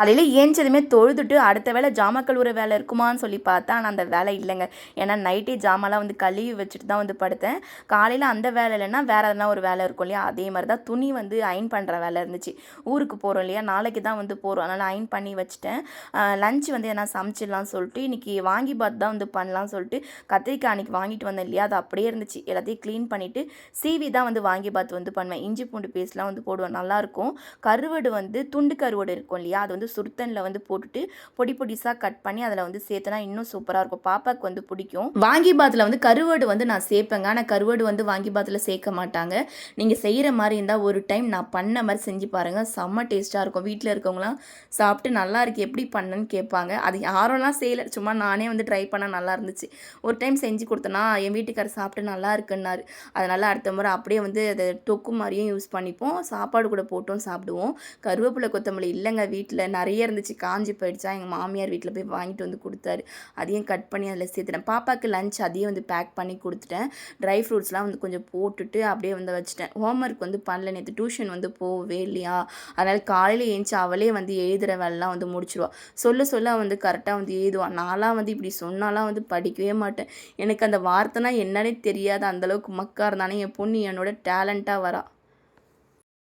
காலையில் ஏஞ்சதுமே தொழுதுட்டு அடுத்த வேலை ஜாமான் கழுவுற வேலை இருக்குமான்னு சொல்லி பார்த்தா ஆனால் அந்த வேலை இல்லைங்க. ஏன்னா நைட்டே ஜாமான்லாம் வந்து கழுவி வச்சுட்டு தான் வந்து படுத்தேன். காலையில் அந்த வேலை இல்லைன்னா வேறு எதனா ஒரு வேலை இருக்கும் இல்லையா? அதே மாதிரி தான் துணி வந்து அயன் பண்ணுற வேலை இருந்துச்சு. ஊருக்கு போகிறோம் இல்லையா? நாளைக்கு தான் வந்து போகிறோம் அதனால் அயன் பண்ணி வச்சுட்டேன். லஞ்ச் வந்து எதனா சமைச்சிடலாம்னு சொல்லிட்டு இன்றைக்கி வாங்கி பார்த்து தான் வந்து பண்ணலாம்னு சொல்லிட்டு கத்திரிக்காய் அன்றைக்கி வாங்கிட்டு வந்தேன் இல்லையா? அது அப்படியே இருந்துச்சு. எல்லாத்தையும் க்ளீன் பண்ணிவிட்டு சீவி தான் வந்து வாங்கி பார்த்து வந்து பண்ணுவேன். இஞ்சி பூண்டு பேஸ்ட்லாம் வந்து போடுவேன். நல்லாயிருக்கும் கருவடு வந்து துண்டு கருவடு இருக்கும் இல்லையா? அது வந்து சுடுத்தனில் வந்து போட்டுட்டு பொடி பொடிசாக கட் பண்ணி அதில் வந்து சேர்த்தனா இன்னும் சூப்பராக இருக்கும். பாப்பாவுக்கு வந்து பிடிக்கும். வாங்கி பாத்தில் வந்து கருவாடு வந்து நான் சேர்ப்பேங்க ஆனால் கருவாடு வந்து வாங்கி பாத்தில் சேர்க்க மாட்டாங்க. நீங்கள் செய்கிற மாதிரி இருந்தால் ஒரு டைம் நான் பண்ண மாதிரி செஞ்சு பாருங்கள் செம்ம டேஸ்ட்டாக இருக்கும். வீட்டில் இருக்கவங்களாம் சாப்பிட்டு நல்லா இருக்கு. எப்படி பண்ணன்னு கேட்பாங்க. அது யாரெல்லாம் செய்யலை. சும்மா நானே வந்து ட்ரை பண்ணால் நல்லா இருந்துச்சு. ஒரு டைம் செஞ்சு கொடுத்தேன்னா என் வீட்டுக்காரர் சாப்பிட்டு நல்லா இருக்குன்னாரு. அதனால் அடுத்த முறை அப்படியே வந்து அதை தொக்கு மாதிரியும் யூஸ் பண்ணிப்போம். சாப்பாடு கூட போட்டும் சாப்பிடுவோம். கருவேப்பிலை கொத்தமல்லி இல்லைங்க வீட்டில் நிறைய இருந்துச்சு. காஞ்சி போயிடுச்சா? எங்கள் மாமியார் வீட்டில் போய் வாங்கிட்டு வந்து கொடுத்தாரு. அதையும் கட் பண்ணி அதில் சேர்த்துட்டேன். பாப்பாவுக்கு லஞ்ச் அதையும் வந்து பேக் பண்ணி கொடுத்துட்டேன். ட்ரை ஃப்ரூட்ஸ்லாம் வந்து கொஞ்சம் போட்டுட்டு அப்படியே வந்து வச்சுட்டேன். ஹோம்ஒர்க் வந்து பண்ணல. நேற்று டியூஷன் வந்து போகவே இல்லையா? அதனால் காலையில் ஏஞ்சி அவளே வந்து எழுதுகிற வேலைலாம் வந்து முடிச்சிருவா. சொல்ல சொல்ல வந்து கரெக்டாக வந்து எழுதுவான் நான்லாம் வந்து இப்படி சொன்னாலாம் வந்து படிக்கவே மாட்டேன். எனக்கு அந்த வார்த்தைனா என்னன்னே தெரியாது. அந்தளவுக்கு மக்கா இருந்தானே என் பொண்ணு என்னோட டேலண்ட்டாக வரா.